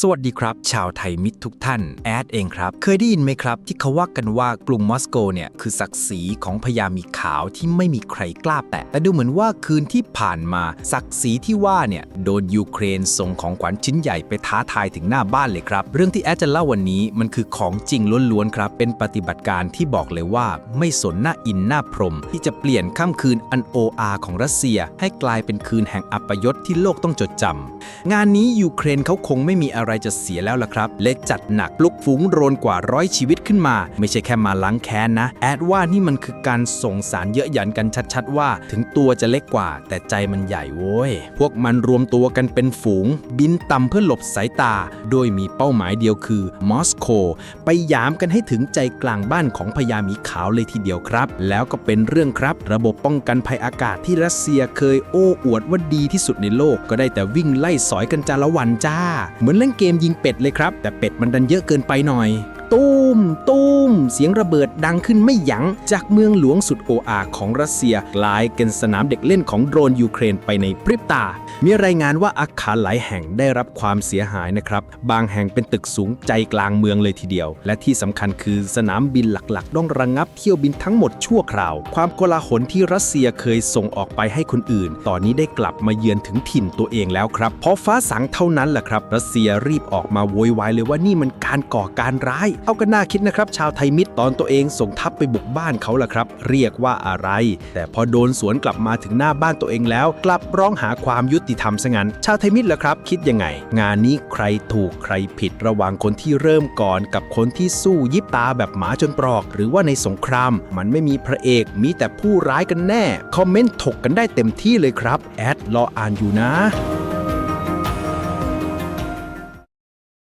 สวัสดีครับ ชาวไทยมิตรทุกท่าน แอดเองครับ เคยได้ยินไหมครับ ที่เขาว่ากันว่ากรุงมอสโกเนี่ย คือศักดิ์ศรีของพญามีขาวที่ไม่มีใครกล้าแตะแต่ดูเหมือนว่าคืนที่ผ่านมา ศักดิ์ศรีที่ว่าเนี่ย โดนยูเครนส่งของขวัญชิ้นใหญ่ไปท้าทายถึงหน้าบ้านเลยครับ เรื่องที่แอดจะเล่าวันนี้มันคือของจริงล้วนๆครับ เป็นปฏิบัติการที่บอกเลยว่า ไม่สนหน้าอินหน้าพรหมที่จะเปลี่ยนค่ำคืนอันโออาของรัสเซีย ให้กลายเป็นคืนแห่งอัปยศที่โลกต้องจดจำงานนี้ยูเครนเขาคงไม่มีอะไรไรจะเสียแล้วล่ะครับ เลยจัดหนักปลุกฝูงโรนกว่าร้อยชีวิตขึ้นมา ไม่ใช่แค่มาล้างแค้นนะ แอดว่านี่มันคือการส่งสารเยอะหยันกันชัดๆว่า ถึงตัวจะเล็กกว่า แต่ใจมันใหญ่โว้ย พวกมันรวมตัวกันเป็นฝูง บินต่ำเพื่อหลบสายตา โดยมีเป้าหมายเดียวคือมอสโกไปยามกันให้ถึงใจกลางบ้านของพญาหมีขาวเลยทีเดียวครับ แล้วก็เป็นเรื่องครับ ระบบป้องกันภัยอากาศที่รัสเซียเคยโอ้อวดว่าดีที่สุดในโลกก็ได้แต่วิ่งไล่สอยกันจาละวันจ้า เหมือนเล่นเกมยิงเป็ดเลยครับ แต่เป็ดมันดันเยอะเกินไปหน่อย ตูมตูมเสียงระเบิดดังขึ้นไม่ยัง้งจากเมืองหลวงสุดโออาของรัสเซียกลายเป็นสนามเด็กเล่นของโดรนยูเครนไปในพริบตา มีรายงานว่าอาคารหลายแห่งได้รับความเสียหายนะครับ บางแห่งเป็นตึกสูงใจกลางเมืองเลยทีเดียว และที่สำคัญคือสนามบินหลักๆ ต้องระงงับเที่ยวบินทั้งหมดชั่วคราว ความโกลาหลที่รัสเซียเคยส่งออกไปให้คนอื่น ตอนนี้ได้กลับมาเยือนถึงถิ่นตัวเองแล้วครับพอฟ้าสังเท่านั้นแหละครับ รัสเซียรีบออกมาโวยวายเลยว่านี่มันการก่อการร้ายเอากันน่าคิดนะครับ ชาวไทยมิตรตอนตัวเองส่งทัพไปบุกบ้านเขาล่ะครับ เรียกว่าอะไร แต่พอโดนสวนกลับมาถึงหน้าบ้านตัวเองแล้ว กลับร้องหาความยุติธรรมซะงั้น ชาวไทยมิตรล่ะครับ คิดยังไง งานนี้ใครถูกใครผิดระหว่างคนที่เริ่มก่อนกับคนที่สู้ยิบตาแบบหมาจนปลอก หรือว่าในสงคราม มันไม่มีพระเอกมีแต่ผู้ร้ายกันแน่ คอมเมนต์ถกกันได้เต็มที่เลยครับแอดรออ่านอยู่นะ